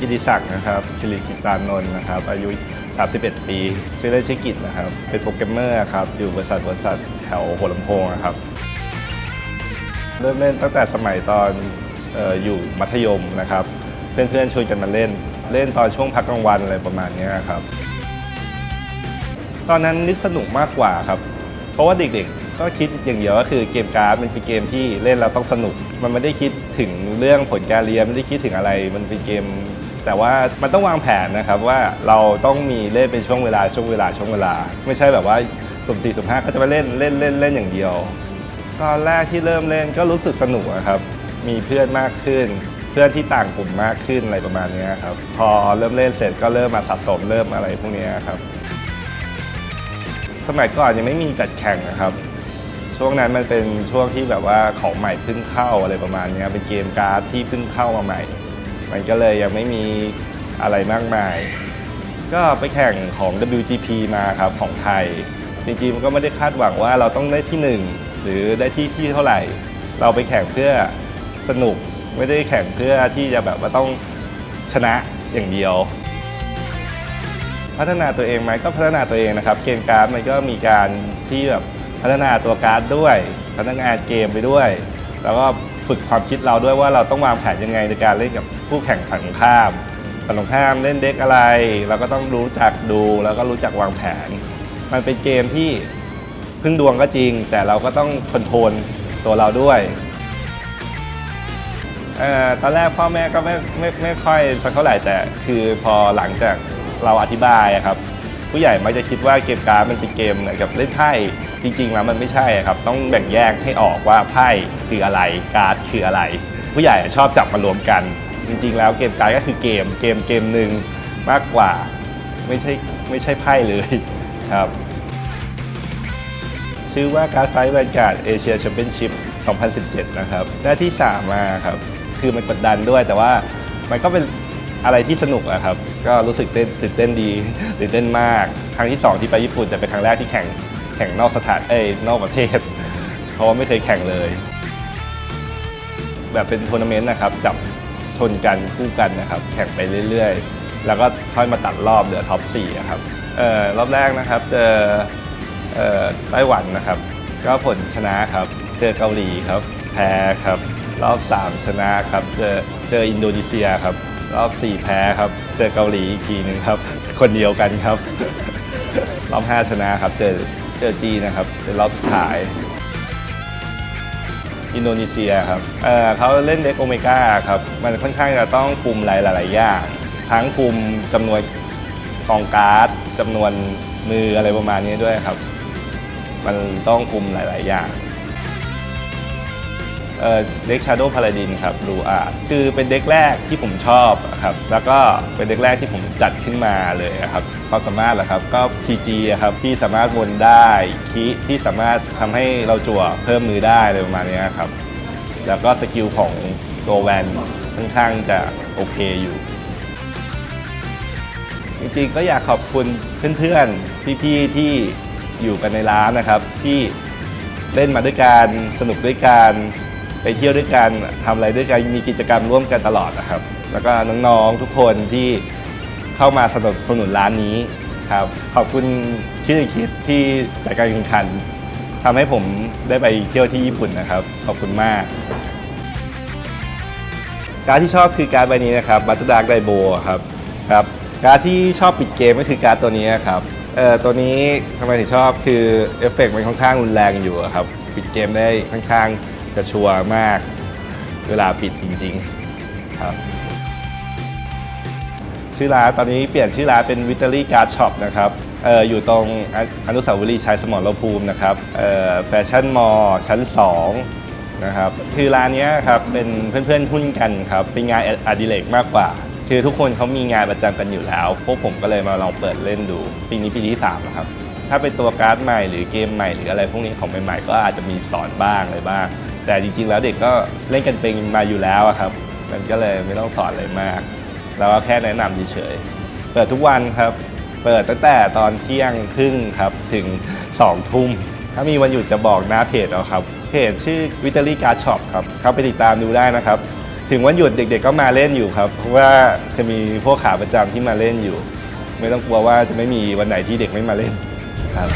ธิติศักดิ์นะครับชิริจิตานนท์นะครับ อายุ 31 ปีชื่อเล่นชื่อกิจนะครับ เป็นโปรแกรมเมอร์ครับ อยู่บริษัทบริษัทแถวหัวลำโพงนะครับ เริ่มเล่นตั้งแต่สมัยตอนเอออยู่มัธยมนะครับ เพื่อนๆชวนกันมาเล่น เล่นตอนช่วงพักกลางวันอะไรประมาณเนี้ยครับ ตอนนั้นนึกสนุกมากกว่าครับ เพราะว่าเด็กๆ ก็คิดอย่างเดียวก็คือเกมการ์ดมันเป็นเกมที่เล่นแล้วต้องสนุก มันไม่ได้คิดถึงเรื่องผลการเรียนไม่ได้คิดถึงอะไร มันเป็นเกม แต่ว่ามันต้องวางแผนนะครับว่าเราต้องมีเล่นเป็นช่วงเวลาช่วงเวลาช่วงเวลา ไม่ใช่แบบว่าสุ่มสี่สุ่มห้าก็จะมาเล่นเล่นเล่นเล่นอย่างเดียว ตอนแรกที่เริ่มเล่นก็รู้สึกสนุกอะครับ มีเพื่อนมากขึ้น เพื่อนที่ต่างกลุ่มมากขึ้นอะไรประมาณนี้ครับพอเริ่มเล่นเสร็จก็เริ่มมาสะสมเริ่มอะไรพวกนี้ครับ สมัยก่อนยังไม่มีจัดแข่งนะครับช่วงนั้นมันเป็นช่วงที่แบบว่าของใหม่เพิ่งเข้าอะไรประมาณนี้เป็นเกมการ์ดที่เพิ่งเข้ามาใหม่ มันก็เลยยังไม่มีอะไรมากมาย ก็ไปแข่งของ WGP มาครับของไทย จริงๆมันก็ไม่ได้คาดหวังว่าเราต้องได้ที่หนึ่งหรือได้ที่ที่เท่าไหร่ เราไปแข่งเพื่อสนุกไม่ได้แข่งเพื่อที่จะแบบว่าต้องชนะอย่างเดียว พัฒนาตัวเองไหมก็พัฒนาตัวเองนะครับเกมการ์ดมันก็มีการที่แบบพัฒนาตัวการ์ดด้วย พัฒนาเกมไปด้วย แล้วก็ ฝึกความคิดเราด้วยว่าเราต้องวางแผนยังไงในการเล่นกับผู้แข่งฝั่งตรงข้ามฝั่งตรงข้ามเล่นเด็กอะไร เราก็ต้องรู้จักดูแล้วก็รู้จักวางแผน มันเป็นเกมที่พึ่งดวงก็จริง แต่เราก็ต้องคอนโทรลตัวเราด้วยออตอนแรกพ่อแม่ก็ไม่ไม่ไม่ค่อยสักเท่าไหร่แต่ คือพอหลังจากเราอธิบายครับ ผู้ใหญ่มักจะคิดว่าเกมการ์ดมันเป็นเกมเหมือนกับเล่นไพ่จริงๆแล้วมันไม่ใช่ครับต้องแบ่งแยกให้ออกว่าไพ่คืออะไรการ์ดคืออะไร ผู้ใหญ่ชอบจับมารวมกัน จริง ๆ แล้วเกมการ์ดก็คือเกมเกมเกมหนึ่งมากกว่าไม่ใช่ไม่ใช่ไพ่เลยครับชื่อว่าการ์ดไฟท์แวนการ์ดเอเชียแชมเปี้ยนชิพ 2017 นะครับได้าที่ 3 มาครับ คือมันกดดันด้วยแต่ว่ามันก็เป็น อะไรที่สนุกอะครับ ก็รู้สึกเต้นตื่นเต้นดีตื่นเต้นมาก ครั้งที่ 2 ที่ไปญี่ปุ่นแต่เป็นครั้งแรกที่แข่งแข่งนอกสถานเอ้ยนอกประเทศ เพราะว่าไม่เคยแข่งเลย แบบเป็นทัวร์นาเมนต์นะครับจับชนกันคู่กันนะครับ แข่งไปเรื่อยๆ แล้วก็ค่อยมาตัดรอบเหลือท็อป4อะครับเอ่อรอบแรกนะครับเจอเอ่อไต้หวันนะครับ ก็ผลชนะครับ เจอเกาหลีครับ แพ้ครับ รอบ 3 ชนะครับ เจอเจออินโดนีเซียครับ รอบ4แพ้ครับ เจอเกาหลีอีกทีหนึ่งครับ คนเดียวกันครับ รอบ5ชนะครับ เจอเจอจีนะครับเป็นรอบสุดท้าย อินโดนีเซียครับเเขาเล่นเด็กโอเมก้าครับ มันค่อนข้างจะต้องคุมหลายๆอย่าง ทั้งคุมจำนวนกองการ์ดจำนวนมืออะไรประมาณนี้ด้วยครับ มันต้องคุมหลาย ๆ อย่าง เด็ก Shadow Paladin ครับรูอาคือเป็นเด็กแรกที่ผมชอบครับแล้วก็เป็นเด็กแรกที่ผมจัดขึ้นมาเลยครับความสามารถเหรอครับก็ PG ครับที่สามารถวนได้คีที่สามารถทำให้เราจั่วเพิ่มมือได้อะไรประมาณนี้ครับแล้วก็สกิลของตัวแวนค่อนข้างจะโอเคอยู่ จริงๆก็อยากขอบคุณเพื่อนๆ พี่ๆ ที่อยู่กันในร้านนะครับ ที่เล่นมาด้วยกันสนุกด้วยกัน ไปเที่ยวด้วยกันทำอะไรด้วยกันมีกิจกรรมร่วมกันตลอดนะครับ แล้วก็น้องๆทุกคนที่เข้ามาสนับสนุนร้านนี้ครับขอบคุณคิดคิดที่จัดการแข่งขันทำให้ผมได้ไปเที่ยวที่ญี่ปุ่นนะครับ ขอบคุณมาก การที่ชอบคือการใบนี้นะครับบัตดาร์กไดโบครับครับการที่ชอบปิดเกมก็คือการตัวนี้ครับเอ่อตัวนี้ทำไมถึงชอบคือเอฟเฟกต์มันค่อนข้างรุนแรงอยู่ครับปิดเกมได้ค่อนข้าง จะชัวร์มาก เวลาปิดจริง ๆ ครับ ชื่อร้านตอนนี้เปลี่ยนชื่อร้านเป็นวิต a รี่การ์ดช็อปนะครับอออยู่ตรงอนุสาวรีย์ชัยสมรภูมินะครับแฟชั่นมอลล์ชั้น 2 นะครับ คือร้านนี้ครับเป็นเพื่อนๆหุ้นกันครับ เป็นงานอดิเรกมากกว่า คือทุกคนเขามีงานประจำกันอยู่แล้ว พวกผมก็เลยมาลองเปิดเล่นดู ปีนี้ปีที่3แล้วครับ ถ้าเป็นตัวการ์ดใหม่หรือเกมใหม่หรืออะไรพวกนี้ของใหม่ๆ ก็อาจจะมีสอนบ้างอะไรบ้าง แต่จริง ๆ แล้วเด็กก็เล่นกันเป็นมาอยู่แล้วครับ มันก็เลยไม่ต้องสอนอะไรมาก เราก็แค่แนะนำเฉยๆ เปิดทุกวันครับ เปิดตั้งแต่ตอนเที่ยงครึ่งครับถึง2ทุ่ม ถ้ามีวันหยุดจะบอกหน้าเพจเอาครับ เพจชื่อวิตาลีการ์ดช็อปครับ เข้าไปติดตามดูได้นะครับ ถึงวันหยุดเด็ก ๆ ก็มาเล่นอยู่ครับ เพราะว่าจะมีพวกขาประจำที่มาเล่นอยู่ ไม่ต้องกลัวว่าจะไม่มีวันไหนที่เด็กไม่มาเล่นครับ